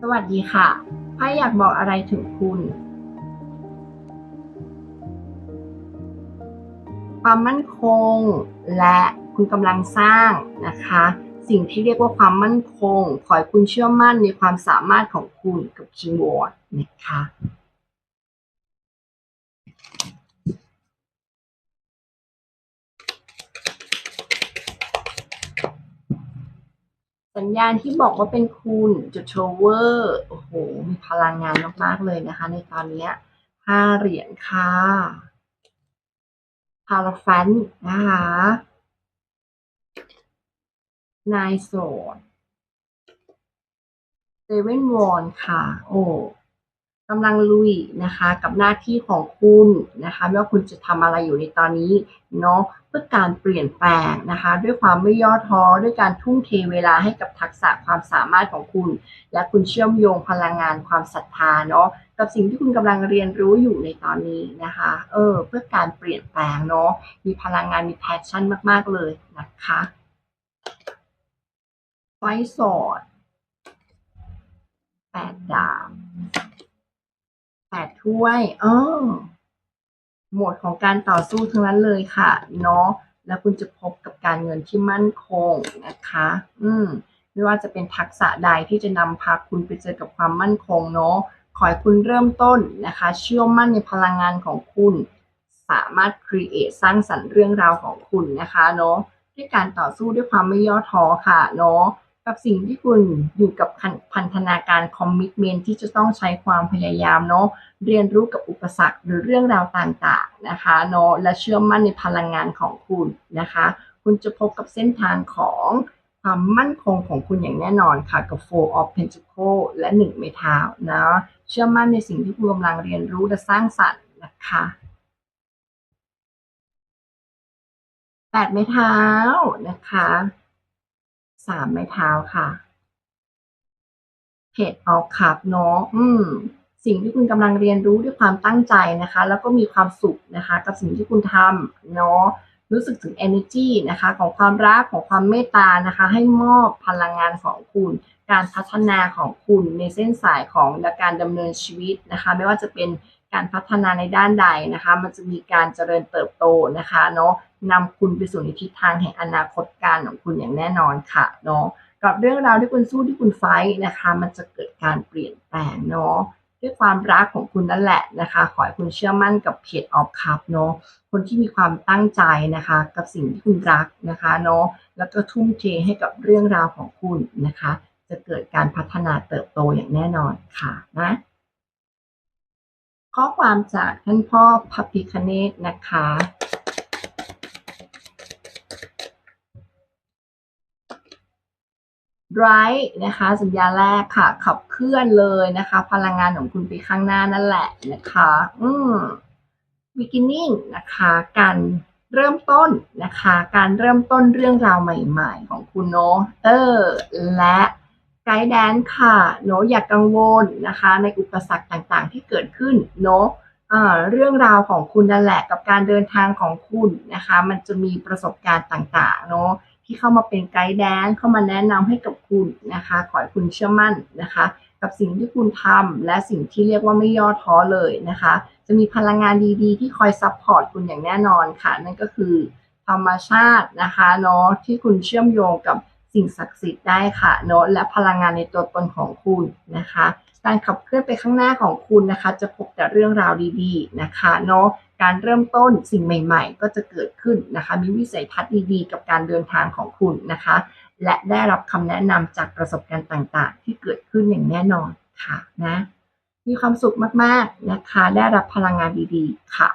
สวัสดีค่ะไพ่อยากบอกอะไรถึงคุณ ความมั่นคงและคุณกำลังสร้างนะคะ สิ่งที่เรียกว่าความมั่นคง ขอให้คุณเชื่อมั่นในความสามารถของคุณกับคีย์เวิร์ดนะคะ สัญญาณที่บอกว่าเป็นคุณจุดโชเวอร์โอ้โห มีพลังงานมากๆเลยนะคะ ในตอนนี้ห้าเหรียญค่ะพาราฟันนะคะนายโสดเซเว่นวอนค่ะ โอ้ กำลังลุยนะคะกับหน้าที่ของคุณนะคะไม่ว่าคุณจะทำอะไรอยู่ในตอนนี้เนาะเพื่อการเปลี่ยนแปลงนะคะ ด้วยความไม่ย่อท้อด้วยการทุ่มเทเวลาให้กับทักษะความสามารถของคุณ และคุณเชื่อมโยงพลังงานความศรัทธาเนาะกับสิ่งที่คุณกำลังเรียนรู้อยู่ในตอนนี้นะคะ เออ เพื่อการเปลี่ยนแปลงเนาะมีพลังงานมีแพชชั่นมาก ๆ เลยนะคะไฟสอดแปดดาบ แปดถ้วยเออหมดของการต่อสู้ทั้งนั้นเลยค่ะ เนาะ แล้วคุณจะพบกับการเงินที่มั่นคงนะคะ อืม ไม่ว่าจะเป็นทักษะใดที่จะนำพาคุณไปเจอกับความมั่นคงเนาะ ขอให้คุณเริ่มต้นนะคะ เชื่อมั่นในพลังงานของคุณ สามารถ create สร้างสรรค์เรื่องราวของคุณนะคะเนาะ ด้วยการต่อสู้ด้วยความไม่ย่อท้อค่ะเนาะ กับสิ่งที่คุณอยู่กับพันธนาการคอมมิชเมนที่จะต้องใช้ความพยายามเนาะเรียนรู้กับอุปสรรคหรือเรื่องราวต่างๆนะคะเนาะและเชื่อมั่นในพลังงานของคุณนะคะ คุณจะพบกับเส้นทางของความมั่นคงของคุณอย่างแน่นอนค่ะกับ Four of Pentacles และหนึ่งไม้เท้านะเชื่อมั่นในสิ่งที่คุณกำลังเรียนรู้และสร้างสรรค์นะคะแปดไม้เท้านะคะ สามไม้เท้าค่ะเพจออกขับเนาะอืม สิ่งที่คุณกำลังเรียนรู้ด้วยความตั้งใจนะคะ แล้วก็มีความสุขนะคะ กับสิ่งที่คุณทำเนาะรู้สึกถึง energy นะคะ ของความรักของความเมตตานะคะ ให้มอบพลังงานของคุณ การพัฒนาของคุณในเส้นสายของการดำเนินชีวิตนะคะ ไม่ว่าจะเป็น การพัฒนาในด้านใดนะคะ มันจะมีการเจริญเติบโตนะคะเนาะนำคุณไปสู่ในทิศทางแห่งอนาคตการของคุณอย่างแน่นอนค่ะเนาะกับเรื่องราวที่คุณสู้ที่คุณไฟนะคะ มันจะเกิดการเปลี่ยนแปลงเนาะด้วยความรักของคุณนั่นแหละนะคะ ขอให้คุณเชื่อมั่นกับเพจออฟคัพเนาะคนที่มีความตั้งใจนะคะ กับสิ่งที่คุณรักนะคะเนาะแล้วก็ทุ่มเทให้กับเรื่องราวของคุณนะคะ จะเกิดการพัฒนาเติบโตอย่างแน่นอนค่ะนะ ข้อความจากท่านพ่อพับพิคเนตนะคะไรนะคะ สัญญาแรกค่ะ ขับเคลื่อนเลยนะคะ พลังงานของคุณไปข้างหน้านั่นแหละนะคะ อืม beginning นะคะ การเริ่มต้นนะคะ การเริ่มต้นเรื่องราวใหม่ ๆ ของคุณเนาะเออ และ ไกด์แดนค่ะเนาะอย่ากกังวลนะคะ ในอุปสรรคต่างๆ ที่เกิดขึ้นเนาะเรื่องราวของคุณนั่นแหละกับการเดินทางของคุณนะคะ มันจะมีประสบการณ์ต่างๆเนาะที่เข้ามาเป็นไกด์แดนเข้ามาแนะนำให้กับคุณนะคะ ขอให้คุณเชื่อมั่นนะคะ กับสิ่งที่คุณทำและสิ่งที่เรียกว่าไม่ย่อท้อเลยนะคะ จะมีพลังงานดีๆ ที่คอยซัพพอร์ตคุณอย่างแน่นอนค่ะ นั่นก็คือธรรมชาตินะคะเนาะที่คุณเชื่อมโยงกับ สิ่งศักดิ์สิทธิ์ได้ค่ะเนาะและพลังงานในตัวตนของคุณนะคะ การขับเคลื่อนไปข้างหน้าของคุณนะคะ จะพบแต่เรื่องราวดีๆนะคะเนาะการเริ่มต้นสิ่งใหม่ ๆ ก็จะเกิดขึ้นนะคะ มีวิสัยทัศน์ดีๆ กับการเดินทางของคุณนะคะ และได้รับคำแนะนำจากประสบการณ์ต่าง ๆ ที่เกิดขึ้นอย่างแน่นอนค่ะนะมีความสุขมากๆนะคะ ได้รับพลังงานดีๆ ค่ะ